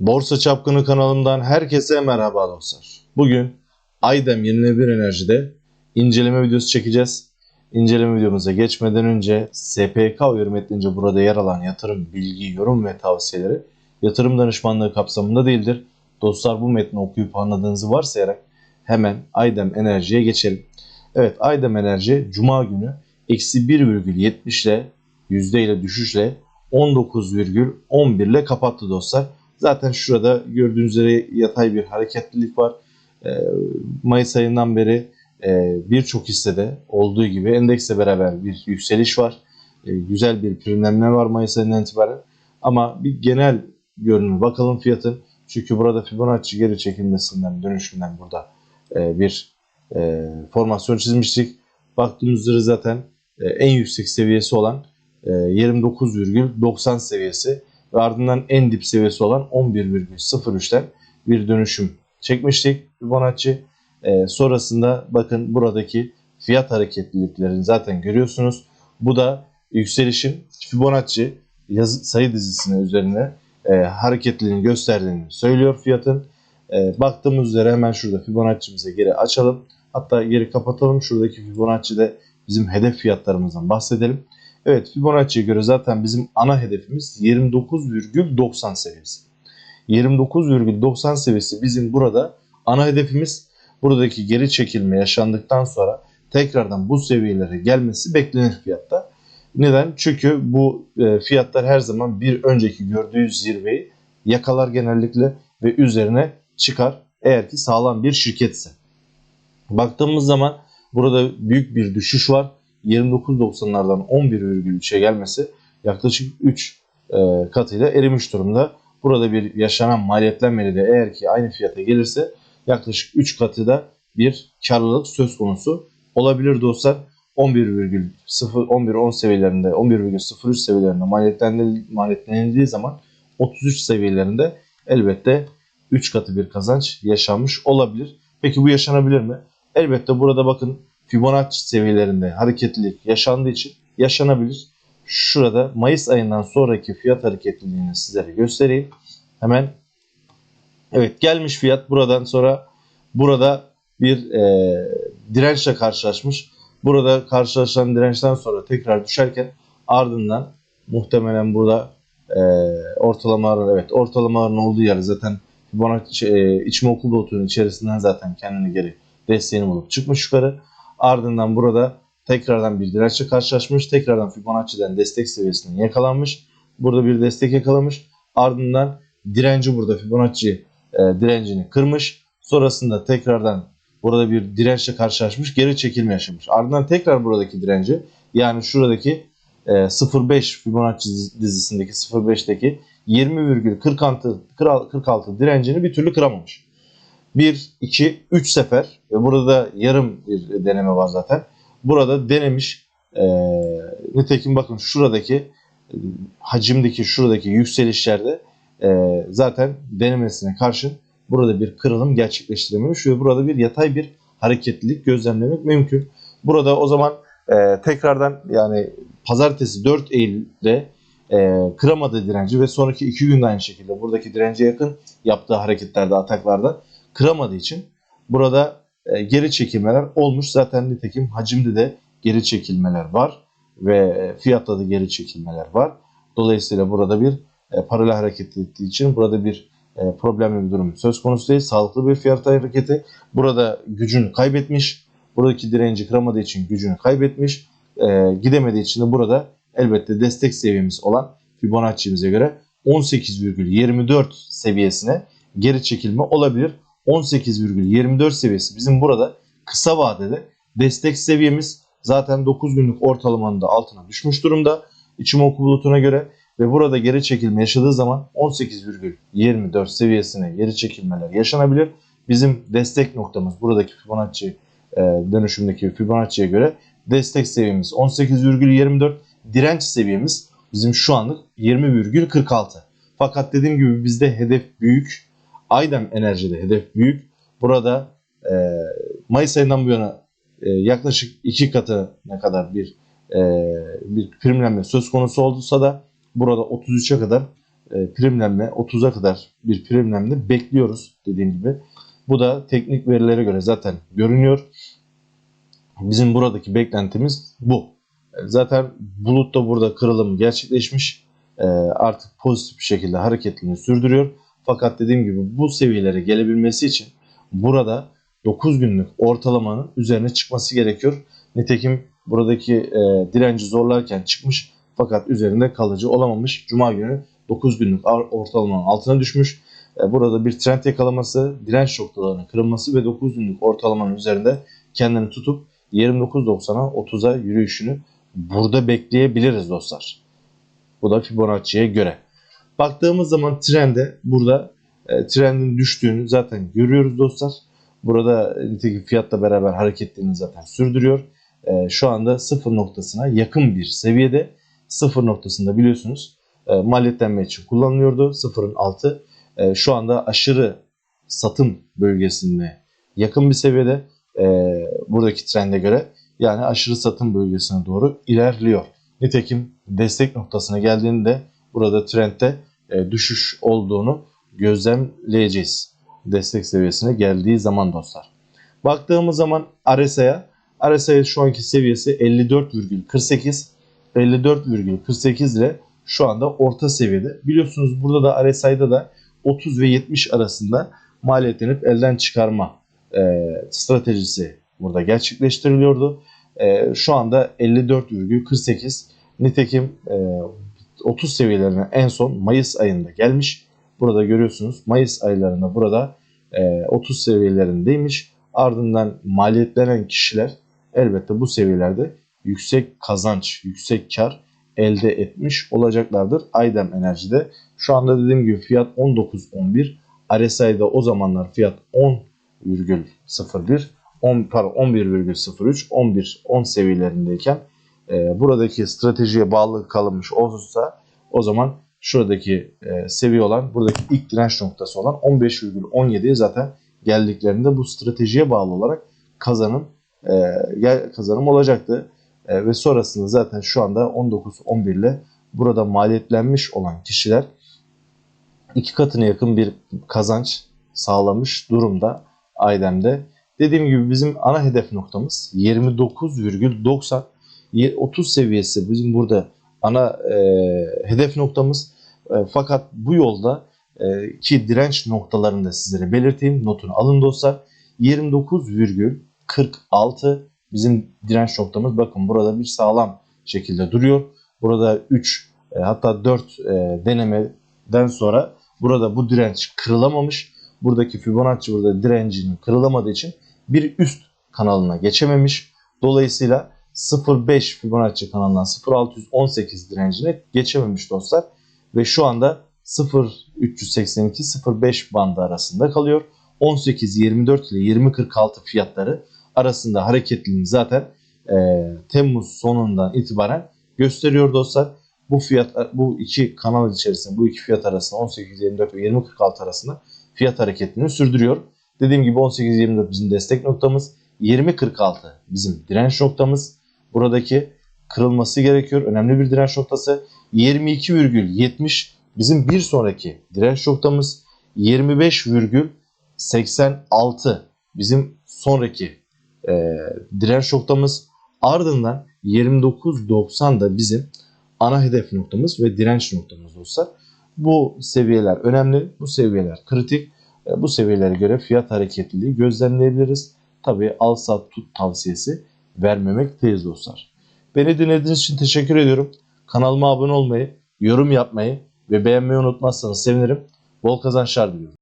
Borsa Çapkını kanalımdan herkese merhaba dostlar. Bugün Aydem Yenilenebilir Enerji'de inceleme videosu çekeceğiz. İnceleme videomuza geçmeden önce SPK uyarı metnince burada yer alan yatırım, bilgi, yorum ve tavsiyeleri yatırım danışmanlığı kapsamında değildir. Dostlar bu metni okuyup anladığınızı varsayarak hemen Aydem Enerji'ye geçelim. Evet Aydem Enerji Cuma günü eksi 1,70 ile yüzde ile düşüşle 19,11 ile kapattı dostlar. Zaten şurada gördüğünüz üzere yatay bir hareketlilik var. Ee, Mayıs ayından beri e, birçok hissede olduğu gibi endekse beraber bir yükseliş var. E, güzel bir primlenme var Mayıs ayından itibaren. Ama bir genel görünüm bakalım fiyatın. Çünkü burada Fibonacci geri çekilmesinden, dönüşümden burada e, bir formasyon çizmiştik. Baktığımız üzere zaten en yüksek seviyesi olan e, 29,90 seviyesi ve ardından en dip seviyesi olan 11,03'ten bir dönüşüm çekmiştik Fibonacci. E, sonrasında bakın buradaki fiyat hareketliliklerini zaten görüyorsunuz. Bu da yükselişin Fibonacci yazı, sayı dizisine üzerine e, hareketliliğini gösterdiğini söylüyor fiyatın. E, baktığımız üzere hemen şurada Fibonacci'mize geri açalım. Hatta geri kapatalım. Şuradaki Fibonacci'de bizim hedef fiyatlarımızdan bahsedelim. Evet Fibonacci'ye göre zaten bizim ana hedefimiz 29,90 seviyesi. 29,90 seviyesi bizim burada ana hedefimiz. Buradaki geri çekilme yaşandıktan sonra tekrardan bu seviyelere gelmesi beklenir fiyatta. Neden? Çünkü bu e, fiyatlar her zaman bir önceki gördüğü zirveyi yakalar genellikle ve üzerine çıkar eğer ki sağlam bir şirketse. Baktığımız zaman burada büyük bir düşüş var. 29.90'lardan 11,3'e gelmesi yaklaşık 3 e, katıyla erimiş durumda. Burada bir yaşanan maliyetlenmeli de eğer ki aynı fiyata gelirse yaklaşık 3 katı da bir karlılık söz konusu olabilir dostlar. 11,0 11-10 seviyelerinde 11,03 seviyelerinde maliyetlenildiği zaman 33 seviyelerinde elbette 3 katı bir kazanç yaşanmış olabilir. Peki bu yaşanabilir mi? Elbette burada bakın Fibonacci seviyelerinde hareketlilik yaşandığı için yaşanabilir. Şurada Mayıs ayından sonraki fiyat hareketliliğini sizlere göstereyim. Hemen evet gelmiş fiyat buradan sonra burada bir e, dirençle karşılaşmış. Burada karşılaşan dirençten sonra tekrar düşerken ardından muhtemelen burada e, ortalamaların evet ortalamaların olduğu yer zaten Fibonacci e, içme okul bulutunun içerisinden zaten kendini geri desteğini bulup çıkmış yukarı. Ardından burada tekrardan bir dirençle karşılaşmış. Tekrardan Fibonacci'den destek seviyesinden yakalanmış. Burada bir destek yakalamış. Ardından direnci burada Fibonacci e, direncini kırmış. Sonrasında tekrardan burada bir dirençle karşılaşmış. Geri çekilme yaşamış. Ardından tekrar buradaki direnci yani şuradaki e, 0.5 Fibonacci dizisindeki 0.5'teki 20,46 46 direncini bir türlü kıramamış. 1, 2, 3 sefer burada da yarım bir deneme var zaten. Burada denemiş. E, nitekim bakın şuradaki hacimdeki şuradaki yükselişlerde e, zaten denemesine karşın burada bir kırılım gerçekleştirememiş ve burada bir yatay bir hareketlilik gözlemlemek mümkün. Burada o zaman e, tekrardan yani pazartesi 4 Eylül'de e, kıramadığı direnci ve sonraki 2 günde aynı şekilde buradaki dirence yakın yaptığı hareketlerde ataklarda kıramadığı için burada e, geri çekilmeler olmuş. Zaten nitekim hacimde de geri çekilmeler var ve fiyatta da geri çekilmeler var. Dolayısıyla burada bir e, hareket ettiği için burada bir e, problemli bir durum söz konusu değil. Sağlıklı bir fiyat hareketi. Burada gücünü kaybetmiş. Buradaki direnci kıramadığı için gücünü kaybetmiş. E, gidemediği için de burada elbette destek seviyemiz olan Fibonacci'mize göre 18,24 seviyesine geri çekilme olabilir. 18,24 seviyesi bizim burada kısa vadede destek seviyemiz zaten 9 günlük ortalamanın da altına düşmüş durumda. İçim oku bulutuna göre ve burada geri çekilme yaşadığı zaman 18,24 seviyesine geri çekilmeler yaşanabilir. Bizim destek noktamız buradaki Fibonacci e, dönüşümdeki Fibonacci'ye göre destek seviyemiz 18,24 direnç seviyemiz bizim şu anlık 20,46. Fakat dediğim gibi bizde hedef büyük. Aydem Enerji'de hedef büyük. Burada e, Mayıs ayından bu yana e, yaklaşık iki katına kadar bir e, bir primlenme söz konusu olduysa da burada 33'e kadar e, primlenme 30'a kadar bir primlenme bekliyoruz dediğim gibi. Bu da teknik verilere göre zaten görünüyor. Bizim buradaki beklentimiz bu. E, Zaten bulut da burada kırılım gerçekleşmiş. E, Artık pozitif bir şekilde hareketini sürdürüyor. Fakat dediğim gibi bu seviyelere gelebilmesi için burada 9 günlük ortalamanın üzerine çıkması gerekiyor. Nitekim buradaki e, direnci zorlarken çıkmış fakat üzerinde kalıcı olamamış. Cuma günü 9 günlük ortalamanın altına düşmüş. E, burada bir trend yakalaması, direnç noktalarının kırılması ve 9 günlük ortalamanın üzerinde kendini tutup 29.90'a 30'a yürüyüşünü burada bekleyebiliriz dostlar. Bu da Fibonacci'ye göre. Baktığımız zaman trende burada e, trendin düştüğünü zaten görüyoruz dostlar. Burada nitekim fiyatla beraber hareketlerini zaten sürdürüyor. E, şu anda sıfır noktasına yakın bir seviyede. Sıfır noktasında biliyorsunuz e, maliyetlenme için kullanılıyordu. Sıfırın altı. E, şu anda aşırı satım bölgesinde yakın bir seviyede e, buradaki trende göre yani aşırı satım bölgesine doğru ilerliyor. Nitekim destek noktasına geldiğinde burada trendte e, düşüş olduğunu gözlemleyeceğiz. Destek seviyesine geldiği zaman dostlar. Baktığımız zaman RSI'ya RSI şu anki seviyesi 54,48 54,48 ile şu anda orta seviyede. Biliyorsunuz burada da RSI'da da 30 ve 70 arasında maliyetlenip elden çıkarma e, stratejisi burada gerçekleştiriliyordu. E, şu anda 54,48 nitekim e, 30 seviyelerine en son Mayıs ayında gelmiş. Burada görüyorsunuz Mayıs aylarında burada e, 30 seviyelerindeymiş. Ardından maliyetlenen kişiler elbette bu seviyelerde yüksek kazanç, yüksek kar elde etmiş olacaklardır. Aydem Enerji'de şu anda dediğim gibi fiyat 19.11. RSI'de o zamanlar fiyat 10,01 10 pardon 11,03 11 10 seviyelerindeyken e, buradaki stratejiye bağlı kalınmış olursa o zaman şuradaki e, seviye olan buradaki ilk direnç noktası olan 15,17'ye zaten geldiklerinde bu stratejiye bağlı olarak kazanım e, kazanım olacaktı. E, ve sonrasında zaten şu anda 19-11 ile burada maliyetlenmiş olan kişiler iki katına yakın bir kazanç sağlamış durumda Aydem'de. Dediğim gibi bizim ana hedef noktamız 29,90 30 seviyesi bizim burada ana e, hedef noktamız. E, fakat bu yolda e, ki direnç noktalarını da sizlere belirteyim. Notunu alın dostlar. 29,46 bizim direnç noktamız. Bakın burada bir sağlam şekilde duruyor. Burada 3 e, hatta 4 e, denemeden sonra burada bu direnç kırılamamış. Buradaki Fibonacci burada direncinin kırılamadığı için bir üst kanalına geçememiş. Dolayısıyla 0.5 Fibonacci kanalından 0.618 direncine geçememiş dostlar. Ve şu anda 0.382-0.5 bandı arasında kalıyor. 18.24 ile 20.46 fiyatları arasında hareketliliğini zaten e, Temmuz sonundan itibaren gösteriyor dostlar. Bu fiyat bu iki kanal içerisinde bu iki fiyat arasında 18.24 ve 20.46 arasında fiyat hareketini sürdürüyor. Dediğim gibi 18.24 bizim destek noktamız. 20.46 bizim direnç noktamız. Buradaki kırılması gerekiyor. Önemli bir direnç noktası. 22,70 bizim bir sonraki direnç noktamız. 25,86 bizim sonraki e, direnç noktamız. Ardından 29.90 da bizim ana hedef noktamız ve direnç noktamız olsa bu seviyeler önemli. Bu seviyeler kritik. E, bu seviyelere göre fiyat hareketliliği gözlemleyebiliriz. Tabi al sat tut tavsiyesi vermemekteyiz dostlar. Beni dinlediğiniz için teşekkür ediyorum. Kanalıma abone olmayı, yorum yapmayı ve beğenmeyi unutmazsanız sevinirim. Bol kazançlar diliyorum.